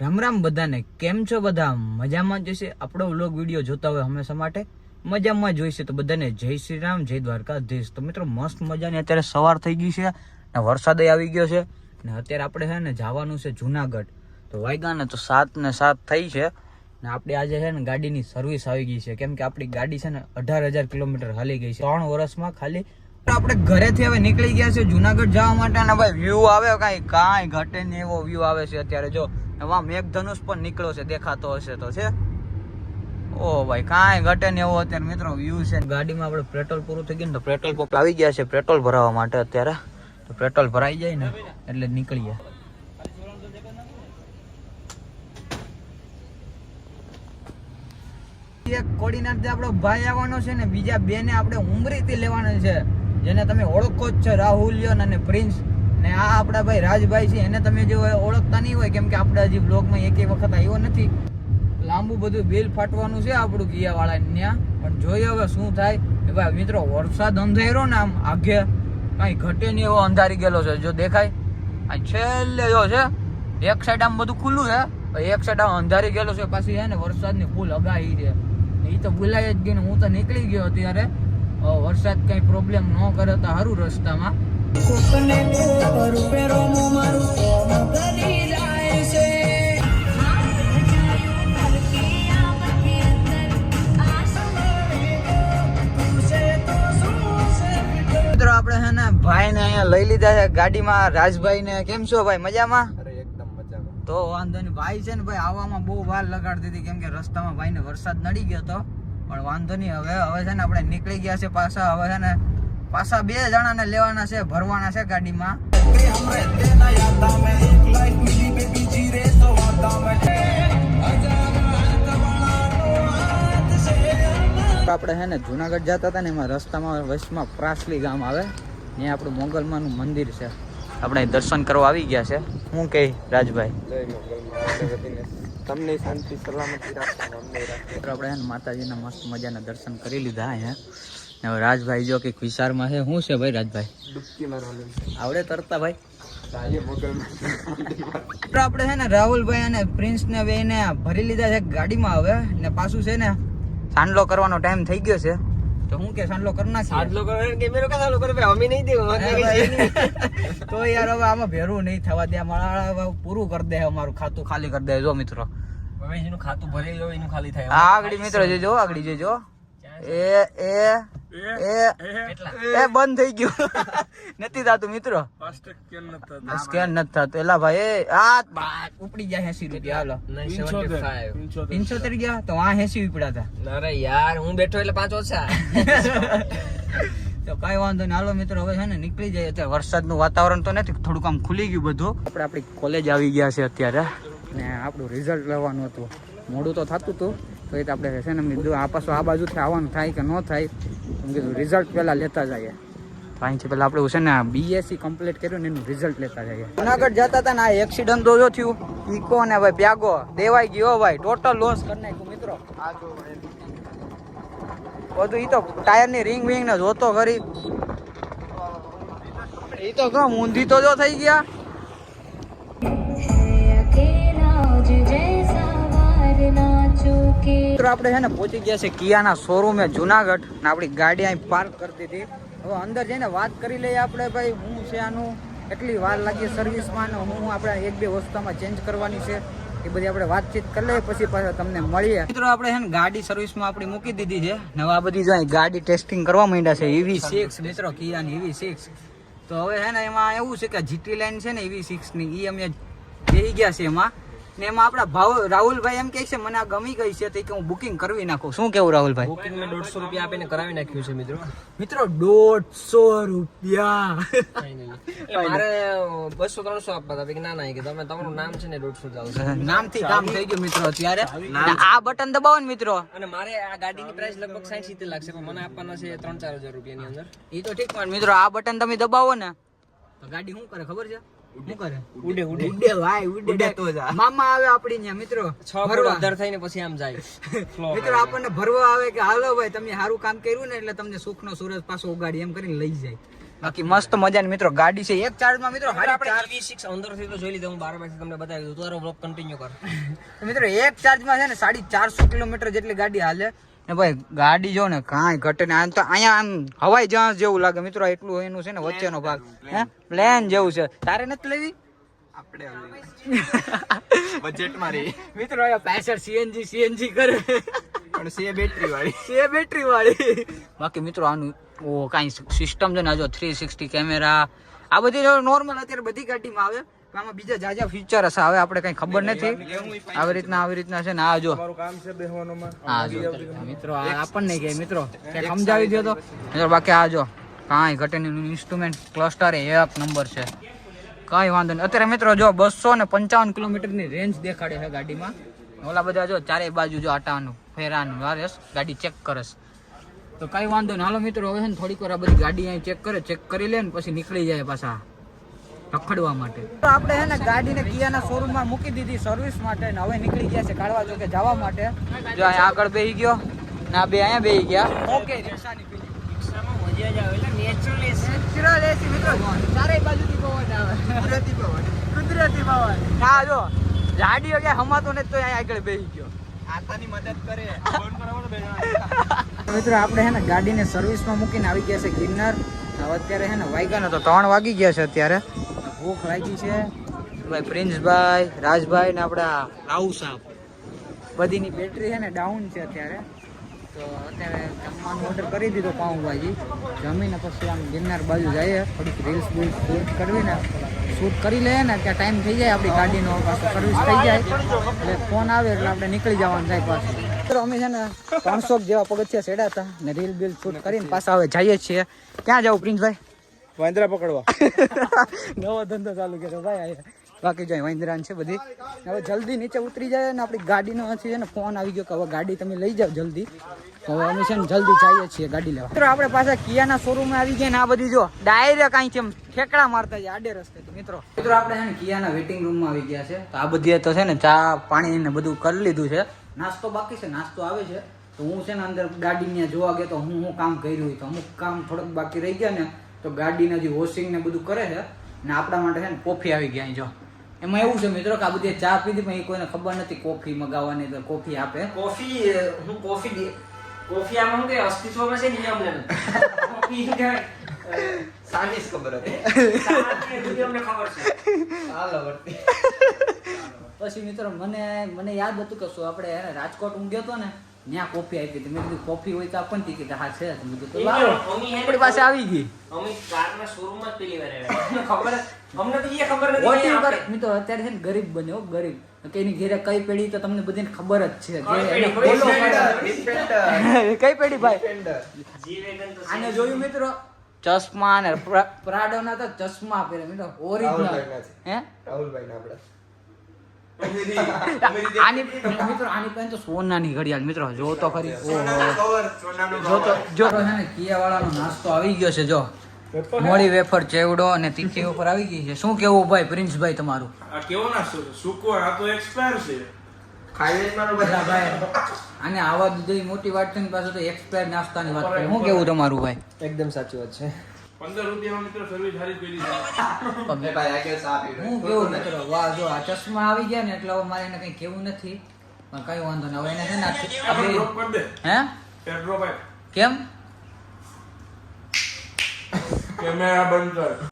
રામ રામ બધાને. કેમ છો બધા? મજામાં જોઈશે આપણો વ્લોગ વીડિયો જોતા હોય હંમેશા માટે મજામાં જોઈશે તો બધાને જય શ્રી રામ, જય દ્વારકાધીશ. તો મિત્રો, મસ્ત મજાની અત્યારે સવાર થઈ ગઈ છે ને વરસાદ આવી ગયો છે ને અત્યારે આપણે છે ને જવાનું છે જુનાગઢ. તો વાગ્યા ને તો સાત ને સાત થઈ છે ને આપણે આજે છે ને ગાડીની સર્વિસ આવી ગઈ છે. કેમ કે આપણી ગાડી છે ને અઢાર હજાર કિલોમીટર હાલી ગઈ છે. ત્રણ વર્ષમાં ખાલી આપણે ઘરેથી હવે નીકળી ગયા છે જુનાગઢ જવા માટે અને ભાઈ વ્યૂ આવે કાંઈ કાંઈ ઘટે ને એવો વ્યૂ આવે છે અત્યારે. જો એમાં મેઘધનુષ પણ નીકળ્યો છે, દેખાતો હશે તો છે. ઓ ભાઈ, કાંઈ ઘટે ને એવો અત્યારે મિત્રો વ્યૂ છે. ગાડીમાં આપણે પેટ્રોલ પૂરું થઈ ગયું ને તો પેટ્રોલ પંપ આવી ગયા છે પેટ્રોલ ભરાવા માટે અત્યારે. તો પેટ્રોલ ભરાઈ જાય ને એટલે નીકળીએ. એક કોડીનાર આપણો ભાઈ આવવાનો છે ને બીજા બે ને આપણે ઉમરીથી લેવાનો છે. જેને તમે ઓળખો જ છે રાહુલિયન અને પ્રિન્સ. ને આ આપણા ભાઈ રાજભાઈ છે, એને તમે જો ઓળખતા નહીં હોય, કેમ કે આપણે હજી બ્લોગમાં એક વખત આવ્યો નથી. લાંબુ બધું બિલ ફાટવાનું છે આપણું ગિયાવાળા ત્યાં. પણ જોઈએ હવે શું થાય. કે ભાઈ, મિત્રો, વરસાદ અંધારો ને આમ આગે કાંઈ ઘટે નહીં એવો અંધારી ગયેલો છે, જો દેખાય. આ છેલ્લે જો છે, એક સાઈડ આમ બધું ખુલ્લું છે એક સાઈડ આમ અંધારી ગયેલો છે. પાછી છે ને વરસાદની ફૂલ અગાઈ છે. એ તો ભૂલાય જ ગઈ ને હું તો નીકળી ગયો ત્યારે હવે વરસાદ કઈ પ્રોબ્લેમ ન કરે તો સારું રસ્તામાં. મિત્રો આપણે છે ને ભાઈ ને અહીંયા લઈ લીધા છે ગાડીમાં. રાજભાઈ ને કેમ છો ભાઈ? મજામાં? અરે એકદમ મજામાં. તો વાંધો નહીં. ભાઈ છે ને ભાઈ આવવામાં બહુ વાર લગાડતી હતી કેમ કે રસ્તામાં ભાઈને વરસાદ નડી ગયો હતો પણ વાંધો નહીં. હવે હવે છે ને આપણે નીકળી ગયા છે પાછા. હવે છે ને પાછા બે જણાને લેવાના છે ભરવાના છે ગાડીમાં. આપણે છે ને જુનાગઢ જતા હતા ને એમાં રસ્તામાં વચમાં પ્રાસલી ગામ આવે. ત્યાં આપણું મોગલમાનું મંદિર છે. આપણે દર્શન કરવા આવી ગયા છે. હું કહી રાજભાઈ? તમને શાંતિ સલામતી રાખો અમને રાખો. આપણે માતાજીના મસ્ત મજાના દર્શન કરી લીધા અહીંયા. હવે રાજભાઈ જો કંઈક વિચારમાં છે શું છે ભાઈ રાજભાઈ? ડૂબકી મારવાનું. આવડે તરતા ભાઈ? આપણે છે ને રાહુલભાઈ અને પ્રિન્સ ને બે ને ભરી લીધા છે ગાડીમાં હવે. ને પાછું છે ને સાંડલો કરવાનો ટાઈમ થઈ ગયો છે. તો હું કે સાંડલો કરી નાખીએ? કે મેરો કા સાલો કરે અમે નહીં દેવું તો યાર હવે આમાં ભેરું નહીં થવા દે મારા પૂરું કરી દે અમારું ખાતું ખાલી કરી દે જો મિત્રો. હવે એનું ખાતું ભરે જો એનું ખાલી થાય. આગળ મિત્રો જોજો આગળ જોજો. એ એ એ એ બંધ થઈ ગયું. નથી થતું મિત્રો. સ્કેન નથી થતું. એલા ભાઈ આ ઉપડી જાય એસી રૂપિયા. હાલો. પંચોતેર. ગયા? તો આ એસી ઉપડ્યા હતા. અરે યાર હું બેઠો એટલે પાંચ ઓછા. તો કઈ વાંધો નહીં. હાલો મિત્રો હવે છે ને નીકળી જાય અત્યારે વરસાદનું વાતાવરણ તો નથી થોડુંક આમ ખુલી ગયું બધું. આપણે આપણી કોલેજ આવી ગયા છે અત્યારે. ને આપણું રિઝલ્ટ લેવાનું હતું. મોડું તો થતું હતું. તો એ તો આપણે છે ને એમ લીધું આ પાછું આ બાજુથી આવવાનું થાય કે ન થાય, એમ કીધું રિઝલ્ટ પહેલાં લેતા જઈએ. તો છે પહેલાં આપણે છે ને બીએસસી કમ્પ્લીટ કર્યું ને એનું રિઝલ્ટ લેતા જઈએ. જુનાગઢ જતા હતા ને આ એક્સિડન્ટ તો જો થયું. ઈકો ને ભાઈ પ્યાગો, દેવાઈ ગયો ભાઈ ટોટલ લોસ કરી નાખ્યું મિત્રો. બધું એ તો ટાયરની રિંગ વિંગ ને જોતો ખરી. એ તો કેમ ઊંધી તો જો થઈ ગયા? મિત્રો, આપણે છે ને પહોંચી ગયા છે કિયાના શોરૂમે જુનાગઢ ને આપણી ગાડી અહીં પાર્ક કરી દીધી હવે અંદર જઈને વાત કરી લઈએ આપણે ભાઈ, હું છે આનું, કેટલી વાર લાગી સર્વિસમાં ને હું આપણે એક બે વસ્તુમાં ચેન્જ કરવાની છે, એ બધી આપણે વાતચીત કરી લઈએ, પછી પાછા તમને મળીએ. મિત્રો, આપણે છે ને ગાડી સર્વિસમાં આપણી મૂકી દીધી છે. ને આ બધી જો ગાડી ટેસ્ટિંગ કરવા માંડ્યા છે ઈવી સિક્સ મિત્રો, કિયાની ઈવી સિક્સ તો હવે છે ને એમાં એવું છે કે જીટી લાઈન છે ને ઈવી સિક્સની એ અમે જઈ ગયા છે એમાં. ને એમાં આપણા ભાવ રાહુલભાઈ એમ કહે છે મને આ ગમી ગઈ છે તો કે હું બુકિંગ કરવી નાખું. શું કેવું રાહુલભાઈ? બુકિંગ મેં દોઢસો રૂપિયા આપીને કરાવી નાખ્યું છે મિત્રો. મિત્રો દોઢસો રૂપિયા. મારે બસો ત્રણસો આપવા હતા કે ના ના કે તમે તમારું નામ છે ને દોઢસો જ નામથી કામ થઈ ગયું મિત્રો અત્યારે. આ બટન દબાવો ને મિત્રો. અને મારે આ ગાડીની પ્રાઇસ લગભગ સાઠ સિત્તેર લાગશે પણ મને આપવાના છે ત્રણ ચાર હજાર રૂપિયાની અંદર. એ તો ઠીક પણ મિત્રો આ બટન તમે દબાવો ને. તો ગાડી શું કરે ખબર છે? ઉડે. ઉડે ઉડે ભાઈ ઉડે. તો જા. મામા આવે આપડી ત્યાં મિત્રો. છ ભરવા. થઈને પછી આમ જાય. મિત્રો આપણને ભરવા આવે કે હાલો ભાઈ તમે સારું કામ કર્યું ને એટલે તમને સુખનો સૂરજ પાછો ઉગાડી એમ કરીને લઈ જાય. બાકી મસ્ત મજાની મિત્રો ગાડી છે એક ચાર્જમાં મિત્રો. સાડી આપણે ચાર EV6 અંદરથી તો જોઈ લીધું હું બાર બાર તમને બતાવી દઉં તારો બ્લોક કન્ટિન્યુ કર. મિત્રો એક ચાર્જમાં છે ને સાડી ચારસો કિલોમીટર જેટલી ગાડી હાલે. ને ભાઈ ગાડી જો ને કાંઈ ઘટે ને આમ તો અહીંયા આમ હવાઈ જહાજ જેવું લાગે. મિત્રો એટલું એનું છે ને વચ્ચેનો ભાગ. હે? પ્લેન જેવું છે. તારે નથી લેવી? આપણે બજેટ મારી રહી મિત્રો પાછળ સીએનજી સીએનજી કરે. પણ સીએ બેટરી વાળી. સીએ બેટરી વાળી. બાકી મિત્રો આનું ઓ કાંઈ સિસ્ટમ છે ને આ જો થ્રી સિક્સટી કેમેરા આ બધી નોર્મલ અત્યારે બધી ગાડીમાં આવે. આમાં બીજા જાજા ફ્યુચર હશે. હવે આપણે કઈ ખબર નથી. આવી રીતના આવી રીતના છે ને આ જો. હા મિત્રો આપણને કે મિત્રો. સમજાવી દો તો. મિત્રો બાકી આ જો. કાંઈ ઘટે ઇન્સ્ટ્રુમેન્ટ ક્લસ્ટર એક નંબર છે. કાંઈ વાંધો નહીં. અત્યારે મિત્રો જો બસો ને પંચાવન કિલોમીટરની રેન્જ દેખાડે છે ગાડીમાં. ઓલા બધા જો ચારે બાજુ જો આટાનું ફેરાનું વારેસ ગાડી ચેક કરશ તો કાંઈ વાંધો નહીં. હાલો મિત્રો હવે છે ને થોડીક વાર આ બધી ગાડી અહીં ચેક કરે ચેક કરી લે ને પછી નીકળી જાય પાછા. રખડવા માટે. તો આપણે હે ને ગાડીને કિયાના શોરૂમમાં મૂકી દીધી સર્વિસ માટે ને હવે નીકળી ગયા છે કાઢવા જો કે જવા માટે. જો અહીંયા આગળ બેહી ગયો ના બે અહીંયા બેહી ગયા. ઓકે રિક્ષાની પેલી રિક્ષામાં મજા જ આવે એટલે નેચરલ નેચરલ એસી મિત્રો ચારે બાજુથી પવન આવે. કુદરતી પવન. કુદરતી પવન. હા જો ગાડીઓ ક્યાં હમાતો ને તો અહીંયા આગળ બેહી ગયો. આતાની મદદ કરે. ફોન કરાવો તો મિત્રો આપણે હે ને ગાડીને સર્વિસમાં મૂકીને આવી ગયા છે ગિરનાર. અત્યારે હે ને વાગ્યા તો ત્રણ વાગી ગયા છે અત્યારે. ભૂખ લાગી છે. ભાઈ પ્રિન્સભાઈ, રાજભાઈ ને આપણા રાવ સાહેબ. બધીની બેટરી છે ને ડાઉન છે અત્યારે. તો અત્યારે જમવાનું ઓર્ડર કરી દીધો પાઉંભાજી. જમીને પછી આમ ગિરનાર બાજુ જઈએ, થોડીક રીલ્સ બીલ્સ શૂટ કરવી ને શૂટ કરી લઈએ ને, ત્યાં ટાઈમ થઈ જાય આપણી ગાડીનો, પાછું સર્વિસ થઈ જાય. એટલે ફોન આવે એટલે આપણે નીકળી જવાનું થાય પાછું. અમે છે ને ત્રણસો જેવા પગથિયા ચડ્યા હતા ને રીલ બિલ શૂટ કરીને પાછા હવે જઈએ છીએ. ક્યાં જાવ પ્રિન્સભાઈ? વાંદરા પકડવા. નવો ધંધો ચાલુ કર્યો ભાઈ બાકી જાય વાંદરા છે બધી. હવે જલ્દી નીચે ઉતરી જાય ને આપણી ગાડીનો નો છે ને ફોન આવી ગયો કે હવે ગાડી તમે લઈ જાઓ જલ્દી. હવે અમે છે ને જલ્દી જઈએ છીએ ગાડી લેવા. મિત્રો, આપણે પાછા કિયાના શોરૂમમાં આવી ગયા ને આ બધી જો ડાયરેક્ટ અહીં એમ ઠેકડા મારતા જાય આડે રસ્તે મિત્રો. મિત્રો, આપણે છે ને કિયાના વેટિંગ રૂમમાં આવી ગયા છે. તો આ બધી તો છે ને ચા, પાણી ને બધું કરી લીધું છે. નાસ્તો બાકી છે, નાસ્તો આવે છે. તો હું છે ને અંદર ગાડી ત્યાં જોવા ગયો તો હું હું કામ કર્યું તો અમુક કામ થોડુંક બાકી રહી ગયા ને તો ગાડીના જે વોશિંગ ને બધું કરે છે ને આપણા માટે છે ને કોફી આવી ગયા અહીં જો. એમાં એવું છે મિત્રો કે આ બધી ચા પીધી પણ એ કોઈને ખબર નથી કોફી મગાવવાની તો કોફી આપે. કોફી હું કોફી કોફી આમાં હું કે અસ્તિત્વમાં છે ને અમને કોફી સાનીસ ખબર હતી. અમને ખબર છે. હાલો વર્તી. પછી મિત્રો મને મને યાદ હતું કે શું આપણે રાજકોટ ઊંઘ્યો હતો ને ત્યાં કોફી આપી હતી. મેં કીધું કોફી હોય તો આપણને ટિકિટ હા છે મેં કીધું આપણી પાસે આવી ગઈ. અમે કારના શોરૂમમાં જ પેલી વાર આવ્યા. ખબર અમને તો એ ખબર નથી કે મિત્રો અત્યારે છે ને ગરીબ બન્યો ગરીબ. કે એની ઘેરે કઈ પેઢી તો તમને બધાને ખબર જ છે. કઈ પેઢી? ભાઈ? આને જોયું મિત્રો? ચશ્મા ને પ્રાડો ના તો ચશ્મા પહેરે મિત્રો ઓરિજિનલ. હે? રાહુલભાઈ ના આપણે. આની મિત્રો આની પાસે તો સોનાની ઘડિયાળ મિત્રો જો તો ખરી. ઓહો. જો તો જો તો છે ને કિયાવાળાનો નાસ્તો આવી ગયો છે જો. મોળી વેફર ચેવડો અને તીખી ઉપર આવી ગઈ છે. શું કેવું ભાઈ પ્રિન્સભાઈ તમારું? આ કેવો નાસ્તો છે? સૂકો આ તો એક્સપાયર છે. ખાઈ બધા ભાઈ. અને આવા બધી મોટી વાત પાસે તો એક્સપાયર નાસ્તાની વાત કરી. શું કેવું તમારું ભાઈ? એકદમ સાચી વાત છે. પંદર રૂપિયામાં મિત્રો સર્વિસ સારી કરી છે. મેં ભાઈ આગે સા પીવડાવ્યું. હું કેવું મિત્રો વાહ જો આ ચશ્મા આવી ગયા ને એટલે મારે એને કંઈ કેવું નથી. પણ કઈ વાંધો નહીં. હવે એને છે ને આ- આ ડ્રોપ કરી દે. હે? પેર ડ્રોપ આપ કેમ? કેમેરા બંધ કર.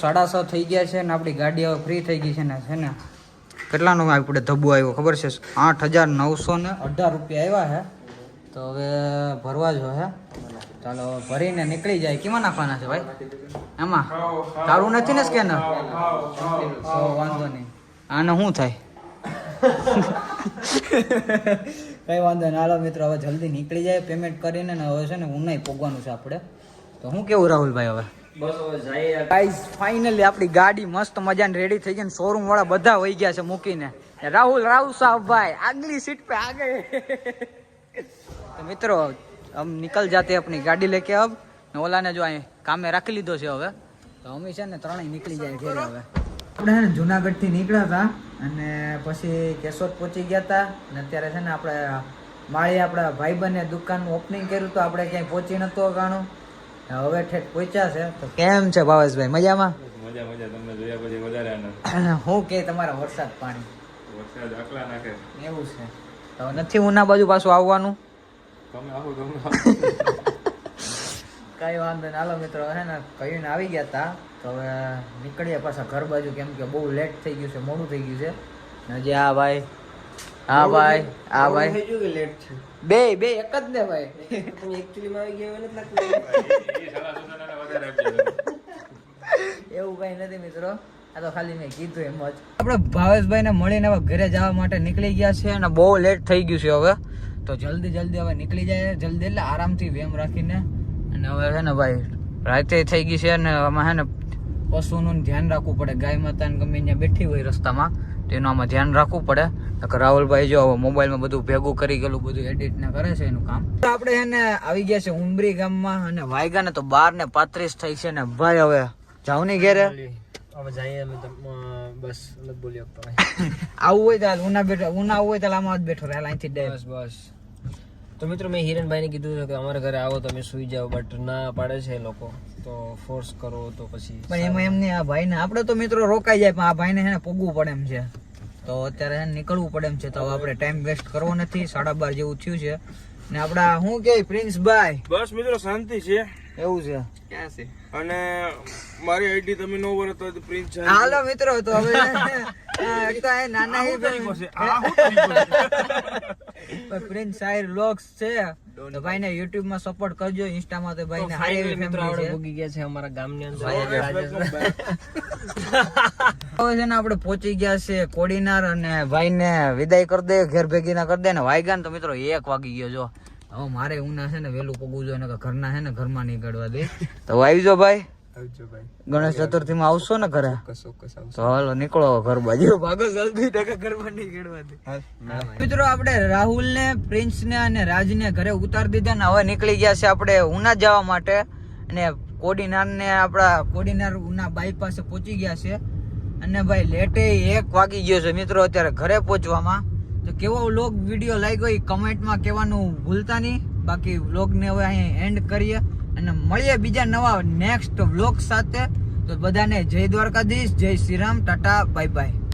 સાડા સો થઈ ગયા છે ને આપણી ગાડી હવે ફ્રી થઈ ગઈ છે ને છે ને? કેટલાનો આપણે ધબ્બો આવ્યો ખબર છે? આઠ હજાર નવસો ને અઢાર રૂપિયા આવ્યા છે. તો હવે ભરવા જો હે? ચાલો ભરીને નીકળી જાય. કેમાં નાખવાના છે ભાઈ? આમાં તારું નથી ને સ્કેનર તો વાંધો નહીં. આને શું થાય? કઈ વાંધો નહીં. હાલો મિત્રો હવે જલ્દી નીકળી જાય. પેમેન્ટ કરીને ને હવે છે ને ઉનાઈ પોગવાનું છે આપણે. તો હું કેવું રાહુલભાઈ હવે? ગાઈઝ ફાઇનલી આપણી ગાડી મસ્ત મજાને રેડી થઈ ગઈ ને શોરૂમ વાળા બધા વહી ગયા છે મૂકીને. રાહુલ રાહુલ સાહેબ ભાઈ આગલી સીટ પે આગળ. મિત્રો તો મિત્રો હમ નિકલ જાતે अपनी ગાડી લેકે અબ ને ઓલાને જો અહીં કામે રાખી લીધો છે હવે તો અમે છે ને ત્રણેય નીકળી જાય ઘરે હવે આપણે છે ને જુનાગઢથી નીકળ્યા હતા અને પછી કેશોદ પહોંચી ગયા હતા અને અત્યારે છે ને આપણે માળી આપણા ભાઈબંધે દુકાનનું ઓપનિંગ કર્યું તો આપણે ક્યાંય પહોંચી નતો ગાણું હવે ઠેઠ પહોંચ્યા છે તો કેમ છે ભાવેશભાઈ મજામાં મજા મજા તમને જોયા પછી વધારે આનંદ હું કે તમારા વરસાદ પાણી વરસાદ આકલા નાખે એવું છે તો નથી ઉના બાજુ પાછું આવવાનું તમે આવો તમે કઈ વાંધો નહીં. હાલો મિત્રો હે ને કહીને આવી ગયા તા. તો હવે નીકળીએ પાછા ઘર બાજુ કેમ કે બહુ લેટ થઈ ગયું છે મોડું થઈ ગયું છે. હજી આ ભાઈ હા ભાઈ હા ભાઈ. થઈ ગયું કે લેટ છે? બે બે એક જ ને ભાઈ. તમે માં આવી ગયા નથી લાગતું એ સાલા સુધારાને વધારે એવું કઈ નથી મિત્રો. આ તો ખાલી મેં કીધું એમ જ. આપણે ભાવેશભાઈ ને મળીને હવે ઘરે જવા માટે નીકળી ગયા છે અને બહુ લેટ થઈ ગયું છે હવે. તો જલ્દી જલ્દી હવે નીકળી જાય જલ્દી એટલે આરામથી વેમ રાખીને. અને હવે છે ને ભાઈ રાતે થઈ ગઈ છે ને આમાં છે ને પશુનું ધ્યાન રાખવું પડે. ગાય માતાને ગમે ત્યાં બેઠી હોય રસ્તામાં તેનું આમાં ધ્યાન રાખવું પડે. નકર રાહુલભાઈ જો હવે મોબાઈલમાં બધું ભેગું કરી ગયેલું બધું એડિટ ને કરે છે એનું કામ. આપણે છે ને આવી ગયા છે ઉમરી ગામમાં અને વાયગા ને તો બાર ને પાંત્રીસ થઈ છે ને. ભાઈ હવે જાવની ઘેરે. હવે જઈએ અમે બસ બોલી આવું હોય તો ઉના બેઠો ઉના આવું હોય તો આમાં જ બેઠો રહે અહીંથી બસ બસ. તો મિત્રો મેં હિરણભાઈને કીધું છે કે અમારા ઘરે આવો તમે સુઈ જાઓ બટ ના પાડે છે લોકો. તો ફોર્સ કરો તો પછી પણ એમાં એમને આ ભાઈને આપણે તો મિત્રો રોકાઈ જાય પણ આ ભાઈને ને પોગવું પડે એમ છે. તો અત્યારે નીકળવું પડે એમ છે તો આપણે ટાઈમ વેસ્ટ કરવો નથી સાડા બાર જેવું થયું છે. ને આપડા શું કે પ્રિન્સભાઈ? બસ મિત્રો શાંતિ છે. એવું છે. ક્યાં છે? અને મારી આઈડી તમે નો બનો તો પ્રિન્સ છે. હાલો મિત્રો તો હવે એક તો આ નાના હી આ હું પ્રિન્સ સાહેબ વ્લોગ્સ છે. તો ભાઈને યુટ્યુબમાં સપોર્ટ કરજો ઇન્સ્ટામાં તો ભાઈને હારી એવી મિત્રો ફેમિલી આપણે છે. ભૂગી ગયા છે અમારા ગામની અંદર. હવે છે ને આપણે પહોંચી ગયા છે કોડીનાર અને ભાઈને વિદાય કરી દે ઘેર ભેગી ના કરી દે ને ને તો મિત્રો એક વાગી ગયો જો. હવે મારે ઉના છે ને વેલું પગવું જોઈએ ઘરના છે ને ઘરમાં નીકળવા દે. તો આવી જો ભાઈ. ગણેશ ચતુર્થી માં આવશો ને ઘરે? તો હાલો નીકળો ઘર બાજુ ભાગો જલ્દી ટકા ઘરમાં નીકળવા મિત્રો આપણે રાહુલ ને. પ્રિન્સ ને અને રાજ ને ઘરે ઉતારી દીધા ને હવે નીકળી ગયા છે આપણે ઉના જવા માટે. અને કોડીનાર ને આપણા કોડીનાર ઉના બાઈક પાસે પહોંચી ગયા છે. અને ભાઈ લેટે એક વાગી ગયો છે. મિત્રો અત્યારે ઘરે પહોંચવામાં. તો કેવો વ્લોગ વીડિયો લાગ્યો એ કમેન્ટમાં કહેવાનું ભૂલતા નહીં. બાકી વ્લોગને હવે અહીં એન્ડ કરીએ. અને મળીએ બીજા નવા નેક્સ્ટ વ્લોગ સાથે. તો બધાને જય દ્વારકાધીશ, જય Shri Ram, tata bye bye